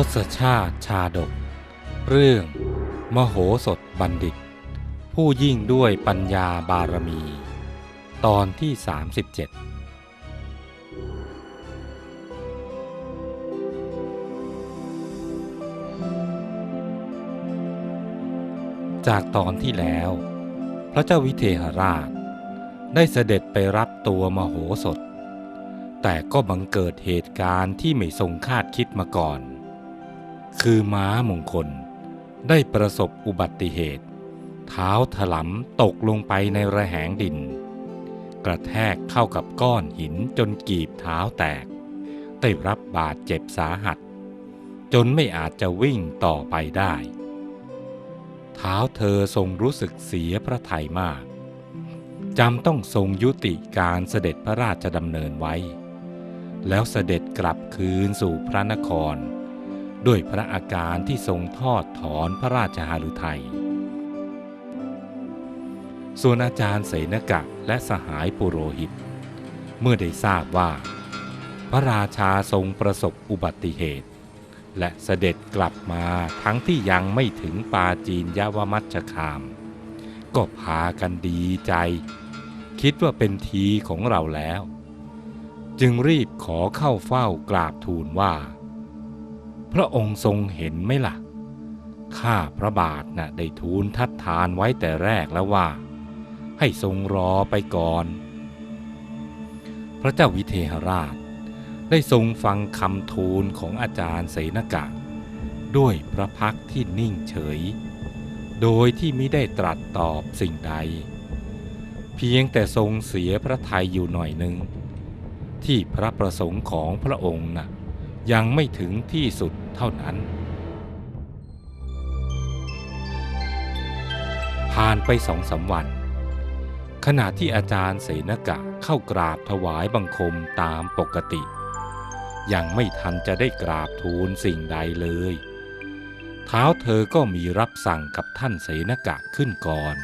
ทศชาติชาดก เรื่อง มโหสถบัณฑิต ผู้ยิ่งด้วยปัญญาบารมี ตอนที่ 37 จากตอนที่แล้ว พระเจ้าวิเทหราช ได้เสด็จไปรับตัวมโหสถ แต่ก็บังเกิดเหตุการณ์ที่ไม่ทรงคาดคิดมาก่อน คือม้ามงคล ได้ประสบอุบัติเหตุ เท้าถลำตกลงไปในระแหงดิน กระแทกเข้ากับก้อนหินจนกีบเท้าแตก ได้รับบาดเจ็บสาหัส จนไม่อาจจะวิ่งต่อไปได้ เท้าเธอทรงรู้สึกเสียพระทัยมากจำต้องทรงยุติการเสด็จพระราชดำเนินไว้ แล้วเสด็จกลับคืนสู่พระนคร ด้วยพระอาการที่ทรงทอดถอนพระราชหฤทัย ส่วนอาจารย์เสนกะและสหายปุโรหิต เมื่อได้ทราบว่า พระราชาทรงประสบอุบัติเหตุ และเสด็จกลับมาทั้งที่ยังไม่ถึงปาจีนยวมัชชคาม ก็พากันดีใจ คิดว่าเป็นทีของเราแล้ว จึงรีบขอเข้าเฝ้ากราบทูลว่า พระองค์ทรงเห็นไหมล่ะ ข้าพระบาทน่ะได้ทูลทัดทานไว้แต่แรกแล้วว่า ให้ทรงรอไปก่อน พระเจ้าวิเทหราช ได้ทรงฟังคำทูลของอาจารย์เสนกะ ด้วยพระพักที่นิ่งเฉย โดยที่ไม่ได้ตรัสตอบสิ่งใด เพียงแต่ทรงเสียพระทัยอยู่หน่อยหนึ่งที่พระประสงค์ของพระองค์น่ะ ยังไม่ถึงที่สุดเท่านั้น ผ่านไปสองสามวัน ขณะที่อาจารย์เสนกะเข้ากราบถวายบังคมตามปกติ ยังไม่ทันจะได้กราบทูลสิ่งใดเลย เท้าเธอก็มีรับสั่งกับท่านเสนกะขึ้นก่อน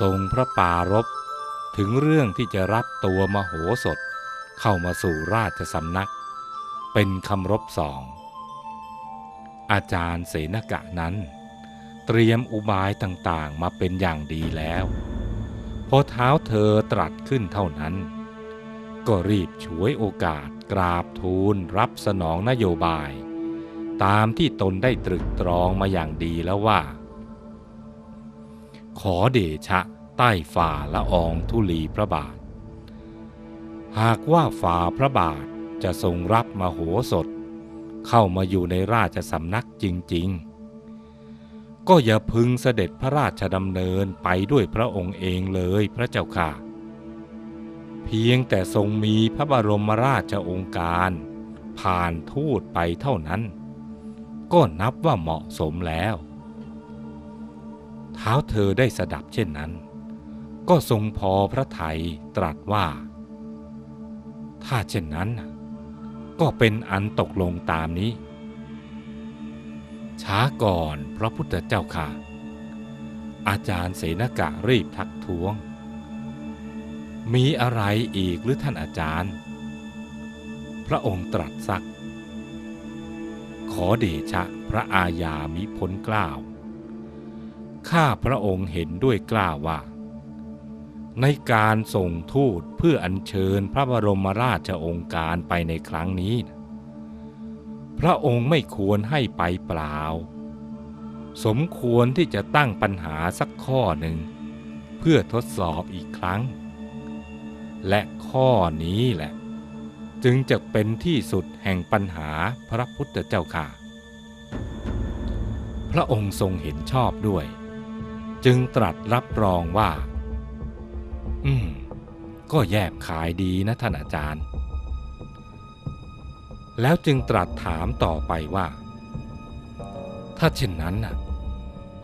ทรงพระปารบถึงเรื่องที่จะรับตัวมโหสถเข้ามาสู่ราชสำนัก เป็นคำรบสอง อาจารย์เสนกะนั้น เตรียมอุบายต่างๆมาเป็นอย่างดีแล้ว พอเท้าเธอตรัสขึ้นเท่านั้น ก็รีบฉวยโอกาสกราบทูลรับสนองนโยบาย ตามที่ตนได้ตรึกตรองมาอย่างดีแล้วว่า ขอเดชะใต้ฝ่าละอองธุลีพระบาท หากว่าฝ่าพระบาท จะทรงรับมโหสถ เข้ามาอยู่ในราชสำนักจริง ๆ ก็อย่าพึงเสด็จพระราชดำเนินไปด้วยพระองค์เองเลยพระเจ้าค่ะ เพียงแต่ทรงมีพระบรมราชองค์การ ผ่านทูตไปเท่านั้น ก็นับว่าเหมาะสมแล้วเท้าเธอได้สดับเช่นนั้น ก็ทรงพอพระทัยตรัสว่า ถ้าเช่นนั้น ก็เป็นอันตกลงตามนี้ ช้าก่อนพระพุทธเจ้าค่ะ อาจารย์เสนกะรีบทักท้วง มีอะไรอีกหรือท่านอาจารย์ พระองค์ตรัสซัก ขอเดชะพระอาญามิพ้นกล้าว ข้าพระองค์เห็นด้วยกล้าวว่า ในการส่งทูตเพื่ออัญเชิญพระบรมราชโองการไปในครั้งนี้ พระองค์ไม่ควรให้ไปเปล่า สมควรที่จะตั้งปัญหาสักข้อหนึ่ง เพื่อทดสอบอีกครั้ง และข้อนี้แหละ จึงจะเป็นที่สุดแห่งปัญหาพระพุทธเจ้าค่ะ พระองค์ทรงเห็นชอบด้วย จึงตรัสรับรองว่า ก็แยบขายดีนะท่านอาจารย์ แล้วจึงตรัสถามต่อไปว่า ถ้าเช่นนั้นน่ะ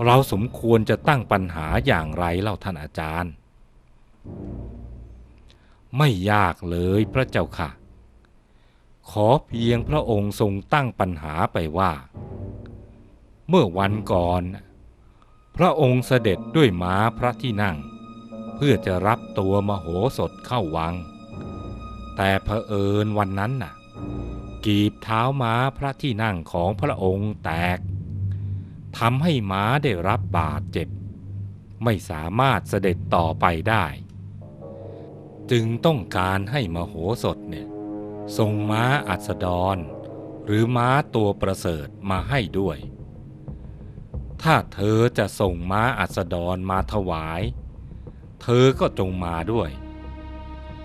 เราสมควรจะตั้งปัญหาอย่างไรเล่าท่านอาจารย์ ไม่ยากเลยพระเจ้าค่ะ ขอเพียงพระองค์ทรงตั้งปัญหาไปว่า เมื่อวันก่อน พระองค์เสด็จด้วยม้าพระที่นั่ง เพื่อจะรับตัวมโหสถเข้าวัง แต่เผอิญวันนั้นน่ะ กีบเท้าม้าพระที่นั่งของพระองค์แตกทำให้ม้าได้รับบาดเจ็บ ไม่สามารถเสด็จต่อไปได้ จึงต้องการให้มโหสถเนี่ยทรงม้าอัสดร หรือม้าตัวประเสริฐมาให้ด้วย ถ้าเธอจะส่งม้าอัสดรมาถวาย เธอก็จงมาด้วย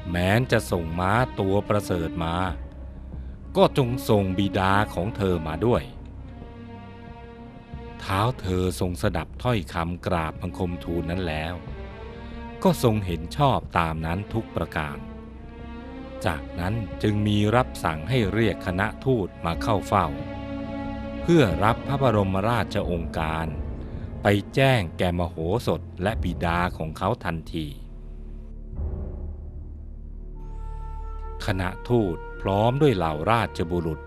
แม้นจะส่งม้าตัวประเสริฐมา ก็จงส่งบิดาของเธอมาด้วย เท้าเธอทรงสดับถ้อยคำกราบบังคมทูลนั้นแล้ว ก็ทรงเห็นชอบตามนั้นทุกประการจากนั้นจึงมีรับสั่งให้เรียกคณะทูตมาเข้าเฝ้า เพื่อรับพระบรมราชโองการ ไปแจ้งแก่มโหสถและบิดาของเขาทันที คณะทูตพร้อมด้วยเหล่าราชบุรุษ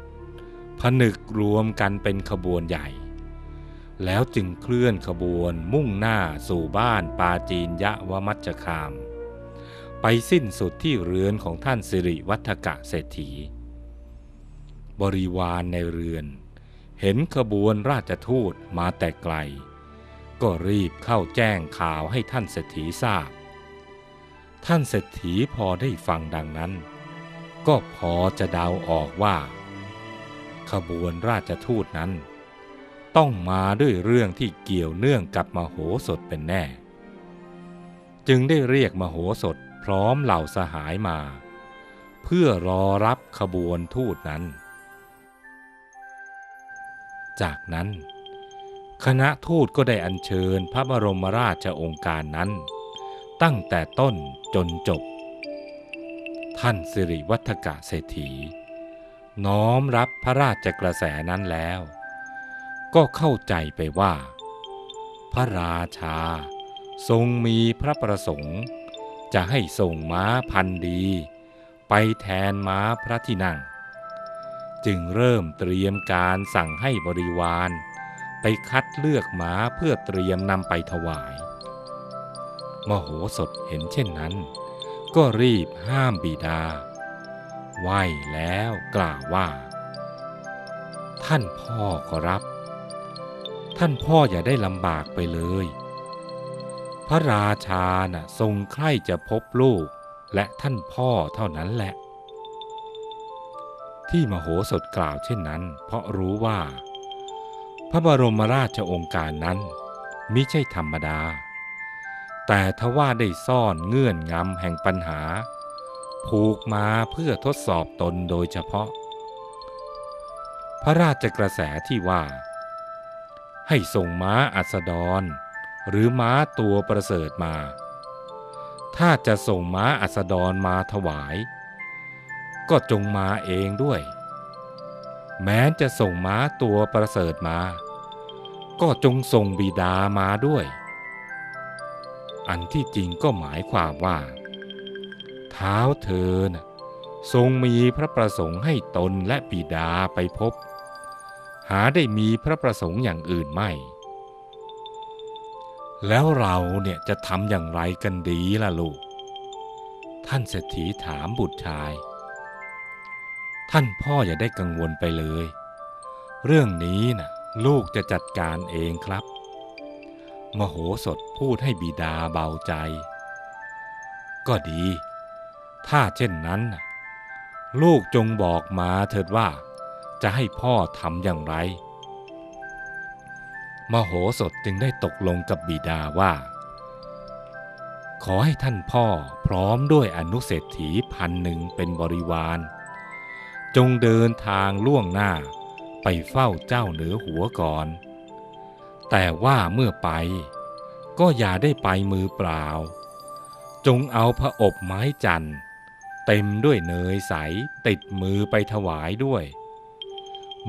ผนึกรวมกันเป็นขบวนใหญ่ แล้วจึงเคลื่อนขบวนมุ่งหน้าสู่บ้านปาจีนยะวมัจจคาม ไปสิ้นสุดที่เรือนของท่านสิริวัฒกะเศรษฐี บริวารในเรือนเห็นขบวนราชทูตมาแต่ไกล ก็รีบเข้าแจ้งข่าวให้ท่านเศรษฐีทราบ ท่านเศรษฐีพอได้ฟังดังนั้น ก็พอจะเดาออกว่า ขบวนราชทูตนั้น ต้องมาด้วยเรื่องที่เกี่ยวเนื่องกับมโหสถเป็นแน่ จึงได้เรียกมโหสถพร้อมเหล่าสหายมา เพื่อรอรับขบวนทูตนั้น จากนั้น คณะทูตก็ได้อัญเชิญพระบรมราชโองการนั้น ตั้งแต่ต้นจนจบ ท่านสิริวัฒกะเศรษฐี น้อมรับพระราชกระแสนั้นแล้ว ก็เข้าใจไปว่า พระราชาทรงมีพระประสงค์ จะให้ส่งม้าพันดี ไปแทนม้าพระที่นั่ง จึงเริ่มเตรียมการสั่งให้บริวาร ไปคัดเลือกหมาเพื่อเตรียมนำไปถวาย มโหสถเห็นเช่นนั้น ก็รีบห้ามบิดา ไหวแล้วกล่าวว่า ท่านพ่อขอรับ ท่านพ่ออย่าได้ลำบากไปเลย พระราชาน่ะทรงใคร่จะพบลูกและท่านพ่อเท่านั้นแหละ ที่มโหสถกล่าวเช่นนั้น เพราะรู้ว่า ระบรมราชโองการนั้นมิใช่ธรรมดา แต่ทว่าได้ซ่อนเงื่อนงำแห่งปัญหา ผูกมาเพื่อทดสอบตนโดยเฉพาะ พระราชกระแสที่ว่า ให้ส่งม้าอัสดร หรือม้าตัวประเสริฐมา ถ้าจะส่งม้าอัสดรมาถวาย ก็จงมาเองด้วย แม้จะส่งม้าตัวประเสริฐมา ก็จงส่งบิดามาด้วย อันที่จริงก็หมายความว่า เท้าเธอนะทรงมีพระประสงค์ให้ตนและบิดาไปพบ หาได้มีพระประสงค์อย่างอื่นไม่ แล้วเราเนี่ยจะทำอย่างไรกันดีล่ะลูก ท่านเศรษฐีถามบุตรชาย ท่านพ่ออย่าได้กังวลไปเลย เรื่องนี้นะ ลูกจะจัดการเองครับ มโหสถพูดให้บิดาเบาใจ ก็ดี ถ้าเช่นนั้น ลูกจงบอกมาเถิดว่า จะให้พ่อทำอย่างไร มโหสถจึงได้ตกลงกับบิดาว่า ขอให้ท่านพ่อพร้อมด้วยอนุเศรษฐีพันหนึ่งเป็นบริวาร จงเดินทางล่วงหน้า ไปเฝ้าเจ้าเหนือหัวก่อน แต่ว่าเมื่อไป ก็อย่าได้ไปมือเปล่า จงเอาพระอบไม้จันทร์เต็มด้วยเนยใสติดมือไปถวายด้วย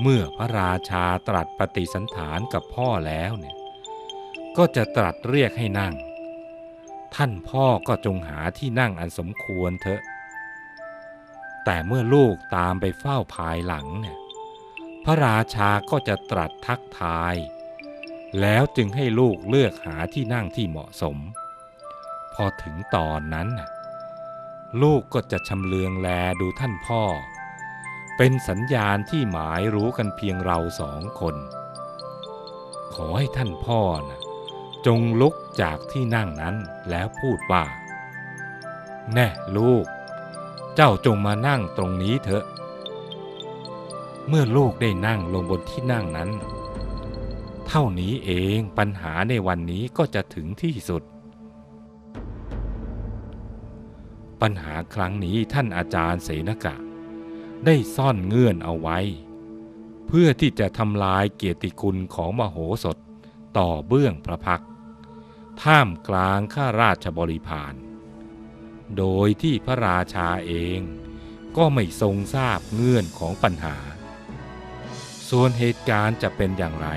เมื่อพระราชาตรัสปฏิสันฐานกับพ่อแล้วเนี่ย ก็จะตรัสเรียกให้นั่ง ท่านพ่อก็จงหาที่นั่งอันสมควรเถอะ แต่เมื่อลูกตามไปเฝ้าภายหลังเนี่ย พระราชาก็จะตรัสทักทาย แล้วจึงให้ลูกเลือกหาที่นั่งที่เหมาะสม พอถึงตอนนั้นลูกก็จะชำเลืองแลดูท่านพ่อ เป็นสัญญาณที่หมายรู้กันเพียงเราสองคน ขอให้ท่านพ่อนะจงลุกจากที่นั่งนั้นแล้วพูดว่า แน่ลูก เจ้าจงมานั่งตรงนี้เถอะ เมื่อลูกได้นั่งลงบนที่นั่งนั้น เท่านี้เองปัญหาในวันนี้ก็จะถึงที่สุด ปัญหาครั้งนี้ท่านอาจารย์เสนกะ ได้ซ่อนเงื่อนเอาไว้ เพื่อที่จะทำลายเกียรติคุณของมโหสถต่อเบื้องพระพัก ท่ามกลางข้าราชบริพาร โดยที่พระราชาเองก็ไม่ทรงทราบเงื่อนของปัญหา ส่วนเหตุการณ์จะเป็นอย่างไร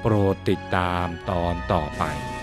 โปรดติดตามตอนต่อไป